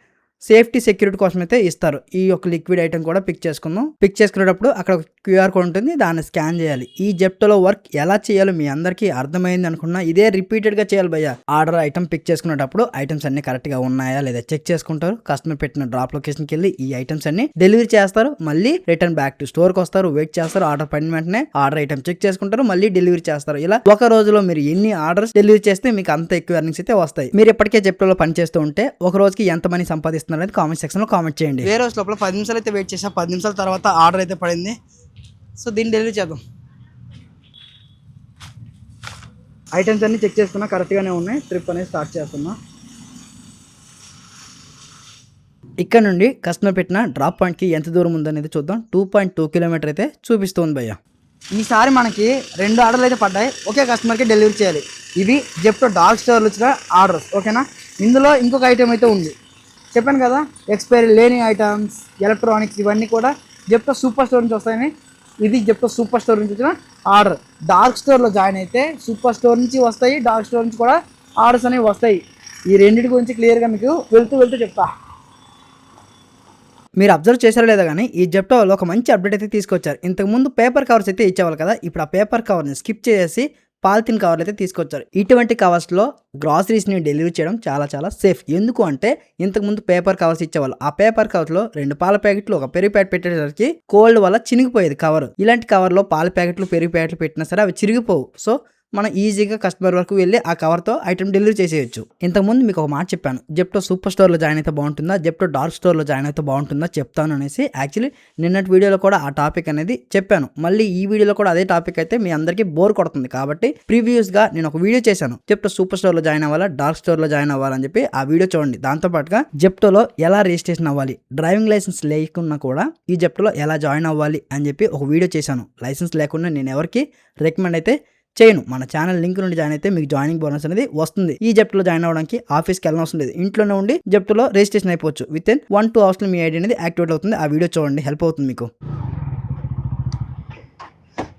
సేఫ్టీ సెక్యూరిటీ కోసం అయితే ఇస్తారు. ఈ యొక్క లిక్విడ్ ఐటమ్ కూడా పిక్ చేసుకుందాం. పిక్ చేసుకునేటప్పుడు అక్కడ క్యూఆర్ కోడ్ ఉంటుంది. దాన్ని స్కాన్ చేయాలి. ఈ జెప్టోలో వర్క్ ఎలా చేయాలో మీ అందరికీ అర్థమైంది అనుకున్నా ఇదే రిపీటెడ్గా చేయాలి భయ్య. ఆర్డర్ ఐటమ్ పిక్ చేసుకునేటప్పుడు ఐటమ్స్ అన్ని కరెక్ట్గా ఉన్నాయా లేదా చెక్ చేసుకుంటారు. కస్టమర్ పెట్టిన డ్రాప్ లొకేషన్కి వెళ్ళి ఈ ఐటమ్స్ అన్ని డెలివరీ చేస్తారు. మళ్ళీ రిటర్న్ బ్యాక్ టు స్టోర్కి వస్తారు. వెయిట్ చేస్తారు. ఆర్డర్ పడిన వెంటనే ఆర్డర్ ఐటమ్ చెక్ చేసుకుంటారు. మళ్ళీ డెలివరీ చేస్తారు. ఇలా ఒక రోజులో మీరు ఎన్ని ఆర్డర్స్ డెలివరీ చేస్తే మీకు అంత ఎక్కువ ఎర్నింగ్స్ అయితే వస్తాయి. మీరు ఇప్పటికే జెప్టోలో పని చేస్తూ ఉంటే ఒక రోజుకి ఎంత మనీ సంపాదిస్తున్నారు? అనేది కామెంట్ సెక్షన్లో కామెంట్ చేయండి. వేరే రోజు లోపల పది నిమిషాలు అయితే వెయిట్ చేసా. పది నిమిషాల తర్వాత ఆర్డర్ అయితే పడింది. సో దీన్ని డెలివరీ చేద్దాం. ఐటమ్స్ అన్ని చెక్ చేసుకున్నా కరెక్ట్గానే ఉన్నాయి. ట్రిప్ అనేది స్టార్ట్ చేస్తున్నా. ఇక్కడ నుండి కస్టమర్ పెట్టిన డ్రాప్ పాయింట్కి ఎంత దూరం ఉందనేది చూద్దాం. టూ పాయింట్ టూ కిలోమీటర్ అయితే చూపిస్తుంది భయ్య. ఈసారి మనకి రెండు ఆర్డర్లు అయితే పడ్డాయి. ఒకే కస్టమర్కి డెలివరీ చేయాలి. ఇవి జెప్టో డార్క్ స్టోర్లు వచ్చిన ఆర్డర్స్. ఓకేనా? ఇందులో ఇంకొక ఐటెం అయితే ఉంది. చెప్పాను కదా ఎక్స్పైరీ లేని ఐటమ్స్ ఎలక్ట్రానిక్స్ ఇవన్నీ కూడా జెప్టో సూపర్ స్టోర్ నుంచి వస్తాయని. ఇది జెప్టో సూపర్ స్టోర్ నుంచి వచ్చిన ఆర్డర్ డార్క్ స్టోర్లో జాయిన్ అయితే సూపర్ స్టోర్ నుంచి వస్తాయి డార్క్ స్టోర్ నుంచి కూడా ఆర్డర్స్ అనేవి వస్తాయి. ఈ రెండింటి గురించి క్లియర్గా మీకు వెళ్తూ వెళ్తూ చెప్తా. మీరు అబ్జర్వ్ చేశారో లేదా కానీ ఈ జెప్టోలో ఒక మంచి అప్డేట్ అయితే తీసుకొచ్చారు. ఇంతకుముందు పేపర్ కవర్స్ అయితే ఇచ్చేవాళ్ళు కదా ఇప్పుడు ఆ పేపర్ కవర్ని స్కిప్ చేసి పాలిథిన్ కవర్లు అయితే తీసుకొచ్చారు. ఇటువంటి కవర్స్లో గ్రాసరీస్ని డెలివరీ చేయడం చాలా చాలా సేఫ్. ఎందుకు అంటే ఇంతకుముందు పేపర్ కవర్స్ ఇచ్చేవాళ్ళు. ఆ పేపర్ కవర్స్లో రెండు పాల ప్యాకెట్లు ఒక పెరుగు ప్యాకెట్ పెట్టేసరికి కోల్డ్ వల్ల చినిగిపోయేది కవర్. ఇలాంటి కవర్లో పాల ప్యాకెట్లు పెరుగు ప్యాకెట్లు పెట్టినా సరే అవి చిరిగిపోవు. సో మనం ఈజీగా కస్టమర్ వరకు వెళ్ళి ఆ కవర్తో ఐటమ్ డెలివరీ చేసేయచ్చు. ఇంతకుముందు మీకు ఒక మాట చెప్పాను. జెప్టో సూపర్ స్టోర్లో జాయిన్ అయితే బాగుంటుందా? జెప్టో డార్క్ స్టోర్లో జాయిన్ అయితే బాగుంటుందా? చెప్తాను అనేసి యాక్చువల్లీ నిన్నటి వీడియోలో కూడా ఆ టాపిక్ అనేది చెప్పాను. మళ్ళీ ఈ వీడియోలో కూడా అదే టాపిక్ అయితే మీ అందరికీ బోర్ కొడుతుంది కాబట్టి ప్రీవియస్గా నేను ఒక వీడియో చేశాను. జెప్టో సూపర్ స్టోర్లో జాయిన్ అవ్వాలా? డార్క్ స్టోర్లో జాయిన్ అవ్వాలని చెప్పి ఆ వీడియో చూడండి. దాంతోపాటుగా జెప్టోలో ఎలా రిజిస్ట్రేషన్ అవ్వాలి? డ్రైవింగ్ లైసెన్స్ లేకున్నా కూడా ఈ జెప్టోలో ఎలా జాయిన్ అవ్వాలి అని చెప్పి ఒక వీడియో చేశాను. లైసెన్స్ లేకుండా నేను ఎవరికి రికమెండ్ అయితే చేయను. మన ఛానల్ లింక్ నుండి జాయిన్ అయితే మీకు జాయినింగ్ బోనస్ అనేది వస్తుంది. ఈ జెప్టోలో జాయిన్ అవ్వడానికి ఆఫీస్కి వెళ్ళనవసరం లేదు. ఇంట్లోనే ఉండి జప్తులో రిజిస్ట్రేషన్ అయిపోవచ్చు. విత్ ఇన్ వన్ టూ అవర్స్లో మీ ఐడి అనేది యాక్టివేట్ అవుతుంది. ఆ వీడియో చూడండి. హెల్ప్ అవుతుంది మీకు.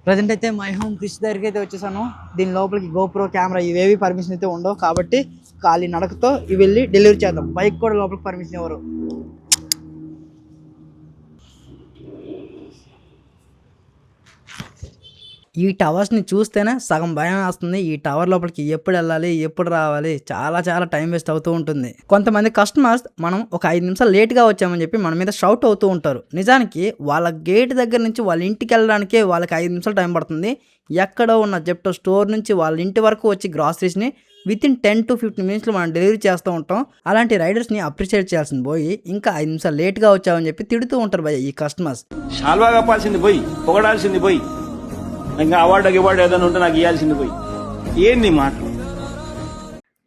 ప్రజెంట్ అయితే మై హోమ్ క్రిష్ దగ్గరికి అయితే వచ్చేసాను. దీని లోపలికి గోప్రో కెమెరా ఇవేవి పర్మిషన్ అయితే ఉండవు. కాబట్టి ఖాళీ నడకతో ఇవి వెళ్ళి డెలివరీ చేద్దాం. బైక్ కూడా లోపలికి పర్మిషన్ ఇవ్వరు. ఈ టవర్స్ని చూస్తేనే సగం భయం వస్తుంది. ఈ టవర్ లోపలికి ఎప్పుడు వెళ్ళాలి ఎప్పుడు రావాలి చాలా చాలా టైం వేస్ట్ అవుతూ ఉంటుంది. కొంతమంది కస్టమర్స్ మనం ఒక ఐదు నిమిషాలు లేట్గా వచ్చామని చెప్పి మన మీద షౌట్ అవుతూ ఉంటారు. నిజానికి వాళ్ళ గేట్ దగ్గర నుంచి వాళ్ళ ఇంటికి వెళ్ళడానికే వాళ్ళకి ఐదు నిమిషాలు టైం పడుతుంది. ఎక్కడో ఉన్న జెప్టో స్టోర్ నుంచి వాళ్ళ ఇంటి వరకు వచ్చి గ్రాసరీస్ని within ten to fifteen మినిట్స్లో మనం డెలివరీ చేస్తూ ఉంటాం. అలాంటి రైడర్స్ని అప్రిషియేట్ చేయాల్సింది పోయి ఇంకా ఐదు నిమిషాలు లేట్గా వచ్చామని చెప్పి తిడుతూ ఉంటారు భయ్య ఈ కస్టమర్స్. శాల్వా కప్పాల్సింది పోయి పొగడాల్సింది పోయి. ఇంకా అవార్డు గివార్డు ఏదైనా ఉంటే నాకు ఇవ్వాల్సింది పోయి. ఏంది మాట?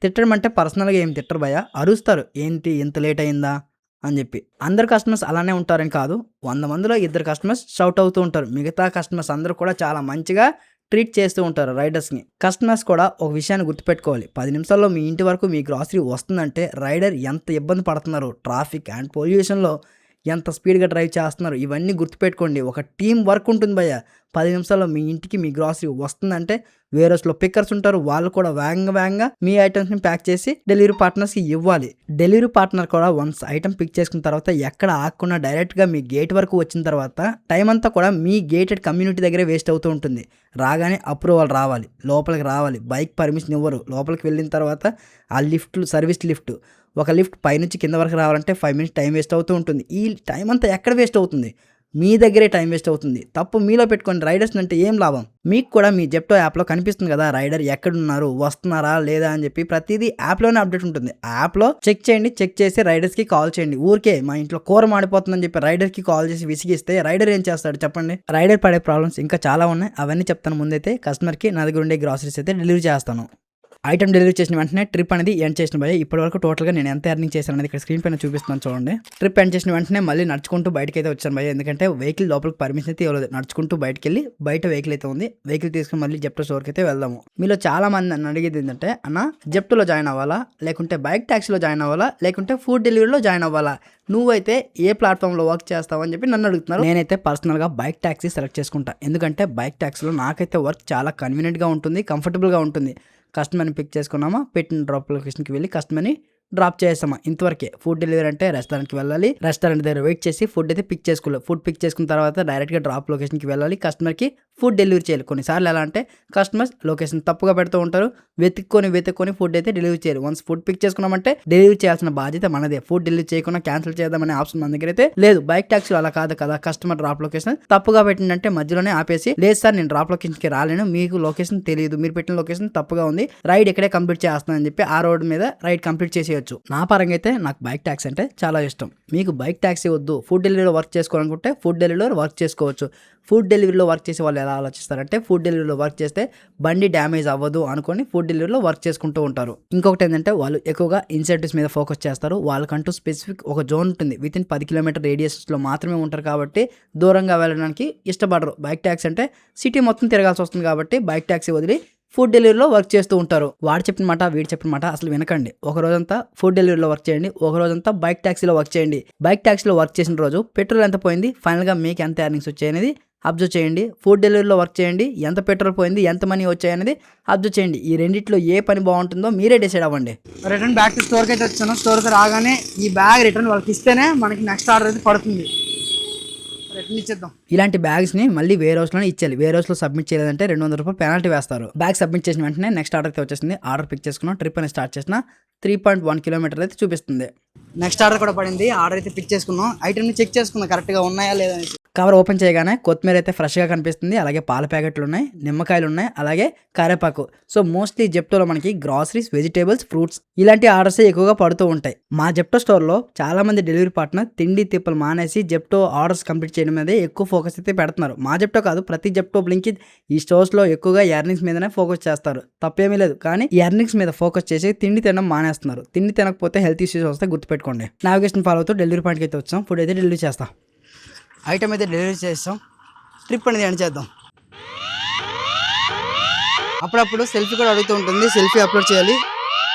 తిట్టడం అంటే పర్సనల్గా ఏం తిట్టరు భయ అరుస్తారు ఏంటి ఇంత లేట్ అయిందా? అని చెప్పి. అందరు కస్టమర్స్ అలానే ఉంటారని కాదు. వంద మందిలో ఇద్దరు కస్టమర్స్ షౌట్ అవుతూ ఉంటారు. మిగతా కస్టమర్స్ అందరూ కూడా చాలా మంచిగా ట్రీట్ చేస్తూ ఉంటారు రైడర్స్ని. కస్టమర్స్ కూడా ఒక విషయాన్ని గుర్తుపెట్టుకోవాలి. పది నిమిషాల్లో మీ ఇంటి వరకు మీ గ్రాసరీ వస్తుందంటే రైడర్ ఎంత ఇబ్బంది పడుతున్నారు ట్రాఫిక్ అండ్ పొల్యూషన్లో ఎంత స్పీడ్గా డ్రైవ్ చేస్తున్నారు? ఇవన్నీ గుర్తుపెట్టుకోండి. ఒక టీం వర్క్ ఉంటుంది భయ్య. పది నిమిషాల్లో మీ ఇంటికి మీ గ్రాసరీ వస్తుందంటే వేరేస్లో పిక్కర్స్ ఉంటారు. వాళ్ళు కూడా వేగంగా వేగంగా మీ ఐటమ్స్ని ప్యాక్ చేసి డెలివరీ పార్ట్నర్స్కి ఇవ్వాలి. డెలివరీ పార్ట్నర్ కూడా వన్స్ ఐటమ్ పిక్ చేసుకున్న తర్వాత ఎక్కడ ఆకుండా డైరెక్ట్గా మీ గేట్ వరకు వచ్చిన తర్వాత టైం అంతా కూడా మీ గేటెడ్ కమ్యూనిటీ దగ్గరే వేస్ట్ అవుతూ ఉంటుంది. రాగానే అప్రూవల్ రావాలి. లోపలికి రావాలి. బైక్ పర్మిషన్ ఇవ్వరు. లోపలికి వెళ్ళిన తర్వాత ఆ లిఫ్ట్ సర్వీస్ లిఫ్ట్. ఒక లిఫ్ట్ పైనుంచి కింద వరకు రావాలంటే ఫైవ్ మినిట్స్ టైం వేస్ట్ అవుతూ ఉంటుంది. ఈ టైం అంతా ఎక్కడ వేస్ట్ అవుతుంది? మీ దగ్గరే టైం వేస్ట్ అవుతుంది. తప్పు మీలో పెట్టుకొని రైడర్స్ అంటే ఏం లాభం? మీకు కూడా మీ జెప్టో యాప్లో కనిపిస్తుంది కదా రైడర్ ఎక్కడున్నారు వస్తున్నారా లేదా అని చెప్పి ప్రతిదీ యాప్లోనే అప్డేట్ ఉంటుంది. యాప్లో చెక్ చేయండి చెక్ చేసి రైడర్స్కి కాల్ చేయండి. ఊరికే మా ఇంట్లో కూర మాడిపోతుందని చెప్పి రైడర్కి కాల్ చేసి విసిగిస్తే రైడర్ ఏం చేస్తాడు చెప్పండి? రైడర్ పడే ప్రాబ్లమ్స్ ఇంకా చాలా ఉన్నాయి. అవన్నీ చెప్తాను ముందైతే. కస్టమర్కి నా దగ్గర ఉండే గ్రాసరీస్ అయితే డెలివరీ చేస్తాను. ఐటమ్ డెలివరీ చేసిన వెంటనే ట్రిప్ అనేది ఎండ్ చేసిన భయ ఇప్పటి వరకు టోటల్గా నేను ఎంత ఎర్నింగ్ చేశాను అనేది ఇక్కడ స్క్రీన్ పైన చూపిస్తున్నాను చూడండి. ట్రిప్ ఎండ్ చేసిన వెంటనే మళ్ళీ నడుచుకుంటూ బయటకి అయితే వచ్చాను భయ ఎందుకంటే వెహికల్ లోపలికి పర్మిషన్ అయితే ఇవ్వలేదు. నడుచుకుంటూ బయటకు వెళ్ళి బయట వెహికల్ అయితే ఉంది. వెహికల్ తీసుకుని మళ్ళీ జెప్టో స్టోర్కి అయితే వెళ్దాము. మీలో చాలా మంది నన్ను అడిగేది ఏంటంటే అన్న జెప్టోలో జాయిన్ అవ్వాలా? లేకుంటే బైక్ ట్యాక్సీలో జాయిన్ అవ్వాలా? లేకుంటే ఫుడ్ డెలివరీలో జాయిన్ అవ్వాలా? నువ్వైతే ఏ ప్లాట్ఫామ్లో వర్క్ చేస్తావు? అని చెప్పి నన్ను అడుగుతున్నారు. నేనైతే పర్సనల్గా బైక్ ట్యాక్సీ సెలెక్ట్ చేసుకుంటా. ఎందుకంటే బైక్ ట్యాక్సీలో నాకైతే వర్క్ చాలా కన్వీనియంట్గా ఉంటుంది కంఫర్టబుల్గా ఉంటుంది. కస్టమర్ని పిక్ చేసుకున్నామా? పెట్టిన డ్రాప్ లొకేషన్కి వెళ్ళి కస్టమర్ని డ్రాప్ చేసామా ఇంతవరకే ఫుడ్ డెలివరీ అంటే రెస్టారెంట్కి వెళ్ళాలి. రెస్టారెంట్ దగ్గర వెయిట్ చేసి ఫుడ్ అయితే పిక్ చేసుకోవాలి. ఫుడ్ పిక్ చేసుకున్న తర్వాత డైరెక్ట్గా డ్రాప్ లొకేషన్కి వెళ్ళాలి. కస్టమర్కి ఫుడ్ డెలివరీ చేయాలి. కొన్నిసార్లు ఎలా అంటే కస్టమర్స్ లొకేషన్ తప్పుగా పెడుతూ ఉంటారు. వెతుక్కొని వెతుక్కొని ఫుడ్ అయితే డెలివరీ చేయాలి వన్స్ ఫుడ్ పిక్ చేసుకున్నామంటే డెలివరీ చేయాల్సిన బాధ్యత మనదే. ఫుడ్ డెలివరీ చేయకుండా క్యాన్సిల్ చేద్దామనే ఆప్షన్ మన దగ్గర అయితే లేదు. బైక్ ట్యాక్సీలో అలా కాదు కదా. కస్టమర్ డ్రాప్ లొకేషన్ తప్పుగా పెట్టిందంటే మధ్యలోనే ఆపేసి లేదు సార్ నేను డ్రాప్ లొకేషన్కి రాలేను. మీకు లొకేషన్ తెలియదు. మీరు పెట్టిన లొకేషన్ తప్పుగా ఉంది. రైడ్ ఇక్కడే కంప్లీట్ చేస్తానని చెప్పి ఆ రోడ్ మీద రైడ్ కంప్లీట్ చేసేయచ్చు. నా పరంగా అయితే నాకు బైక్ ట్యాక్సీ అంటే చాలా ఇష్టం. మీకు బైక్ ట్యాక్సీ వద్దు. ఫుడ్ డెలివరీ వర్క్ చేసుకోవాలనుకుంటే ఫుడ్ డెలివరీ వర్క్ చేసుకోవచ్చు. ఫుడ్ డెలివరీలో వర్క్ చేసే వాళ్ళు ఎలా ఆలోచిస్తారంటే ఫుడ్ డెలివరీలో వర్క్ చేస్తే బండి డ్యామేజ్ అవ్వదు అనుకొని ఫుడ్ డెలివరీలో వర్క్ చేసుకుంటూ ఉంటారు. ఇంకొకటి ఏంటంటే వాళ్ళు ఎక్కువగా ఇన్సెంటివ్స్ మీద ఫోకస్ చేస్తారు. వాళ్ళకంటూ స్పెసిఫిక్ ఒక జోన్ ఉంటుంది. విత్ ఇన్ పది కిలోమీటర్ రేడియస్లో మాత్రమే ఉంటారు కాబట్టి దూరంగా వెళ్ళడానికి ఇష్టపడరు. బైక్ ట్యాక్సీ అంటే సిటీ మొత్తం తిరగాల్సి వస్తుంది కాబట్టి బైక్ ట్యాక్సీ వదిలి ఫుడ్ డెలివరీలో వర్క్ చేస్తూ ఉంటారు. వాడు చెప్పిన మాట వీడు చెప్పిన మాట అసలు వినకండి. ఒక రోజంతా ఫుడ్ డెలివరీలో వర్క్ చేయండి. ఒక రోజంతా బైక్ ట్యాక్సీలో వర్క్ చేయండి. బైక్ ట్యాక్సీలో వర్క్ చేసిన రోజు పెట్రోల్ ఎంత పోయింది? ఫైనల్గా మీకు ఎంత ఎర్నింగ్స్ వచ్చాయనేది అబ్జర్వ్ చేయండి. ఫుడ్ డెలివరీలో వర్క్ చేయండి. ఎంత పెట్రోల్ పోయింది? ఎంత మనీ వచ్చాయనేది అబ్జర్వ్ చేయండి. ఈ రెండిట్లో ఏ పని బాగుంటుందో మీరే డిసైడ్ అవ్వండి. రిటర్న్ బ్యాక్ టు స్టోర్కి అయితే వచ్చాను. స్టోర్కి రాగానే ఈ బ్యాగ్ రిటర్న్ వాళ్ళకి ఇస్తేనే మనకి నెక్స్ట్ ఆర్డర్ అయితే పడుతుంది. ఇలాంటి బ్యాగ్స్ని మళ్ళీ వేరే హౌస్లోనే ఇచ్చేయాలి. వేరే హౌస్లో సబ్మిట్ చేయలేదంటే రెండు వందల రూపాయలు పెనాల్టీ వేస్తారు. బ్యాగ్ సబ్మిట్ చేసిన వెంటనే నెక్స్ట్ ఆర్డర్ అయితే వచ్చేసింది. ఆర్డర్ పిక్ చేసుకున్నాం. ట్రిప్ అనేది స్టార్ట్ చేసిన త్రీ పాయింట్ వన్ కిలోమీటర్ అయితే చూపిస్తుంది. నెక్స్ట్ ఆర్డర్ కూడా పడింది. ఆర్డర్ అయితే పిక్ చేసుకున్నాం. ఐటమ్ని చెక్ చేసుకున్నాం కరెక్ట్గా ఉన్నాయా లేదా కవర్ ఓపెన్ చేయగానే కొత్తిమీర అయితే ఫ్రెష్గా కనిపిస్తుంది. అలాగే పాల ప్యాకెట్లు ఉన్నాయి నిమ్మకాయలు ఉన్నాయి అలాగే కరేపాకు. సో మోస్ట్లీ జెప్టోలో మనకి గ్రాసరీస్ వెజిటేబుల్స్ ఫ్రూట్స్ ఇలాంటి ఆర్డర్స్ ఎక్కువగా పడుతూ ఉంటాయి. మా జెప్టో స్టోర్లో చాలామంది డెలివరీ పార్ట్నర్ తిండి తిప్పలు మానేసి జెప్టో ఆర్డర్స్ కంప్లీట్ చేయడం మీద ఎక్కువ ఫోకస్ అయితే పెడుతున్నారు. మా జెప్టో కాదు ప్రతి జెప్టో బ్లింక్ ఈ స్టోర్స్లో ఎక్కువగా ఎర్నింగ్స్ మీదనే ఫోకస్ చేస్తారు. తప్పేమీ లేదు. కానీ ఎర్నింగ్స్ మీద ఫోకస్ చేసి తిండి తినడం మానేస్తున్నారు. తిండి తినకపోతే హెల్త్ ఇష్యూస్ వస్తే గుర్తుపెట్టుకోండి. నావిగేషన్ ఫాలో అవుతూ డెలివరీ పాయింట్కి అయితే వచ్చాం. ఫుడ్ అయితే డెలివరీ చేస్తాం. ఐటమ్ అయితే డెలివరీ చేస్తాం. ట్రిప్ అనేది ఎండ్ చేద్దాం. అప్పుడప్పుడు సెల్ఫీ కూడా అడుగుతూ ఉంటుంది. సెల్ఫీ అప్లోడ్ చేయాలి.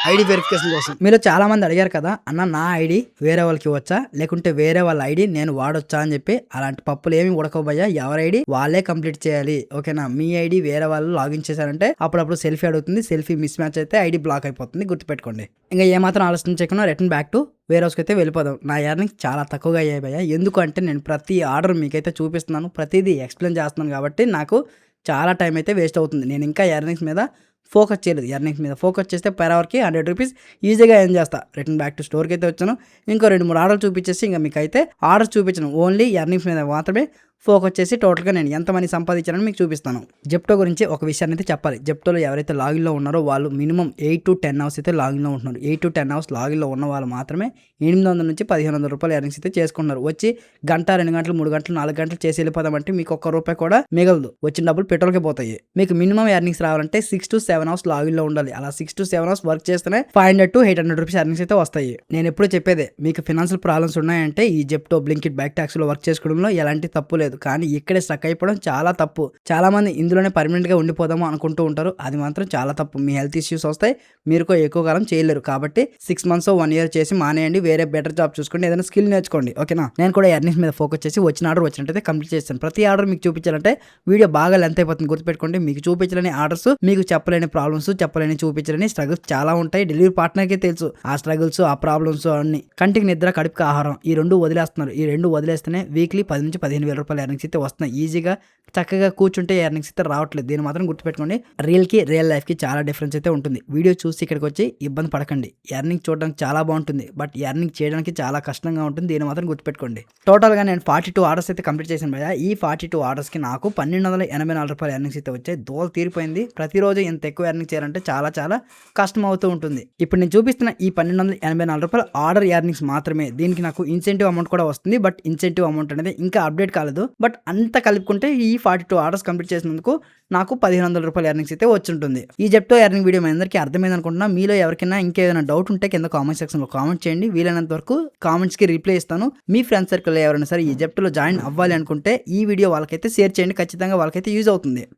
ఐడి వెరిఫికేషన్ కోసం. మీరు చాలా మంది అడిగారు కదా అన్న నా ఐడి వేరే వాళ్ళకి ఇవ్వచ్చా? లేకుంటే వేరే వాళ్ళ ఐడి నేను వాడొచ్చా? అని చెప్పి అలాంటి పప్పులు ఏమి ఉడకపోయా ఎవరి ఐడి? వాళ్ళే కంప్లీట్ చేయాలి. ఓకేనా? మీ ఐడి వేరే వాళ్ళు లాగిన్ చేశారంటే అప్పుడప్పుడు సెల్ఫీ అడుగుతుంది. సెల్ఫీ మిస్ మ్యాచ్ అయితే ఐడి బ్లాక్ అయిపోతుంది. గుర్తుపెట్టుకోండి. ఇంకా ఏమాత్రం ఆలోచన చేయకుండా రిటర్న్ బ్యాక్ టు వేరే హౌస్కి అయితే వెళ్ళిపోదాం. నా ఎర్నింగ్ చాలా తక్కువగా అయ్యాయి భయ్యా. ఎందుకంటే నేను ప్రతి ఆర్డర్ మీకైతే చూపిస్తున్నాను. ప్రతిదీ ఎక్స్ప్లెయిన్ చేస్తున్నాను కాబట్టి నాకు చాలా టైం అయితే వేస్ట్ అవుతుంది. నేను ఇంకా ఎర్నింగ్స్ మీద ఫోకస్ చేయలేదు. ఎర్నింగ్స్ మీద ఫోకస్ చేస్తే పర్ అవర్కి హండ్రెడ్ రూపీస్ ఈజీగా ఏం చేస్తా. రిటర్న్ బ్యాక్ టు స్టోర్కి అయితే వచ్చాను. ఇంకో రెండు మూడు ఆర్డర్లు చూపించేసి ఇంకా మీకు అయితే ఆర్డర్స్ చూపించను. ఓన్లీ ఎర్నింగ్స్ మీద మాత్రమే ఫోక్ వచ్చేసి టోటల్గా నేను ఎంత మనీ సంపాదించానని మీకు చూపిస్తాను. జెప్టో గురించి ఒక విషయాన్ని అయితే చెప్పాలి. జెప్టోలో ఎవరైతే లాగిన్లో ఉన్నారో వాళ్ళు minimum eight to ten hours అయితే లాగిన్లో ఉంటున్నారు. ఎయిట్ టు టెన్ అవర్స్ లాగిన్లో ఉన్న వాళ్ళు మాత్రమే ఎనిమిది వందల నుంచి పదిహేను వందల రూపాయలు ఎర్నింగ్స్ అయితే చేసుకుంటున్నారు. వచ్చి గంట రెండు గంటలు మూడు గంటలు నాలుగు గంటలు చేసి వెళ్ళిపోదామంటే మీకు ఒక్క రూపాయి కూడా మిగలదు. వచ్చిన డబ్బులు పెట్రోల్కి పోతాయి. మీకు మినిమం ఎర్నింగ్స్ రావాలంటే సిక్స్ టు సెవెన్ అవర్స్ లాగిన్లో ఉండాలి. అలా six to seven hours work చేస్తేనే five hundred to eight hundred rupees earnings అయితే వస్తాయి. నేను ఎప్పుడూ చెప్పేదే మీకు ఫినాన్షియల్ ప్రాబ్లమ్స్ ఉన్నాయంటే ఈ జెప్టో బ్లింకిట్ బ్యాక్ ట్యాక్స్లో వర్క్ చేసుకోవడంలో ఎలాంటి తప్పు లేదు. కానీ ఇక్కడే స్టక్ అయిపోవడం చాలా తప్పు. చాలా మంది ఇందులోనే పర్మనెంట్గా ఉండిపోదాము అనుకుంటూ ఉంటారు. అది మాత్రం చాలా తప్పు. మీ హెల్త్ ఇష్యూస్ వస్తాయి. మీరు ఎక్కువ కాలం చేయలేరు. కాబట్టి సిక్స్ మంత్స్ వన్ ఇయర్ చేసి మానేయండి. వేరే బెటర్ జాబ్ చూసుకోండి. ఏదైనా స్కిల్ నేర్చుకోండి. ఓకేనా నేను కూడా ఎర్నింగ్స్ మీద ఫోకస్ చేసి వచ్చిన ఆర్డర్ వచ్చినట్టయితే కంప్లీట్ చేస్తాను. ప్రతి ఆర్డర్ మీకు చూపించాలంటే వీడియో బాగా లెంత్ అయిపోతుంది. గుర్తుపెట్టుకోండి. మీకు చూపించలేని ఆర్డర్స్ మీకు చెప్పలేని ప్రాబ్లమ్స్ చెప్పలేని చూపించలేని స్ట్రగుల్స్ చాలా ఉంటాయి. డెలివరీ పార్ట్నర్కే తెలుసు. ఆ స్ట్రగుల్స్ ఆ ప్రాబ్లమ్స్ అన్ని. కంటికి నిద్ర కడుపుకి ఆహారం. ఈ రెండు వదిలేస్తున్నారు. ఈ రెండు వదిలేస్తేనే వీక్లీ పది నుంచి పదిహేను వేల రూపాయలు ఎర్నింగ్స్ అయితే వస్తున్నాయి. ఈజీగా చక్కగా కూర్చుంటే ఎర్నింగ్స్ అయితే రావట్లేదు. దీన్ని మాత్రం గుర్తుపెట్టుకోండి. రియల్కి రియల్ లైఫ్కి చాలా డిఫరెన్స్ అయితే ఉంటుంది. వీడియో చూసి ఇక్కడికి వచ్చి ఇబ్బంది పడకండి. ఎర్నింగ్ చూడడానికి చాలా బాగుంటుంది. బట్ ఎర్నింగ్ చేయడానికి చాలా కష్టంగా ఉంటుంది. దీన్ని మాత్రం గుర్తుపెట్టుకోండి. టోటల్గా నేను ఫార్టీ టూ ఆర్డర్స్ అయితే కంప్లీట్ చేశాను భయ ఈ ఫార్టీ టూ ఆర్డర్స్కి నాకు పన్నెండు వందల ఎనభై నాలుగు రూపాయల ఎర్నింగ్స్ అయితే వచ్చాయి. దోల తీరిపోయింది. ప్రతిరోజు ఇంత ఎక్కువ ఎర్నింగ్ చేయాలంటే చాలా చాలా కష్టం అవుతూ ఉంటుంది. ఇప్పుడు నేను చూపిస్తున్న ఈ పన్నెండు వందల ఎనభై నాలుగు రూపాయల ఆర్డర్ ఎర్నింగ్స్ మాత్రమే. దీనికి నాకు ఇన్సెంటివ్ అమౌంట్ కూడా వస్తుంది. బట్ ఇన్సెంటివ్ అమౌంట్ అనేది ఇంకా అప్డేట్ కాలేదు. బట్ అంత కలుపుకుంటే ఈ ఫార్టీ టూ ఆర్డర్స్ కంప్లీట్ చేసినందుకు నాకు పదిహేను వందల రూపాయల ఎర్నింగ్స్ అయితే వచ్చి ఉంటుంది ఈ జెప్టో ఎర్నింగ్ వీడియో మీ అందరికీ అర్థమైంది అనుకుంటున్నా మీలో ఎవరికైనా ఇంకేదైనా డౌట్ ఉంటే కింద కామెంట్ సెక్షన్లో కామెంట్ చేయండి. వీలైనంత వరకు కామెంట్స్కి రిప్లై ఇస్తాను. మీ ఫ్రెండ్స్ సర్కిల్లో ఎవరైనా సరే ఈ జెప్టోలో జాయిన్ అవ్వాలి అనుకుంటే ఈ వీడియో వాళ్ళకైతే షేర్ చేయండి. ఖచ్చితంగా వాళ్ళకైతే యూజ్ అవుతుంది.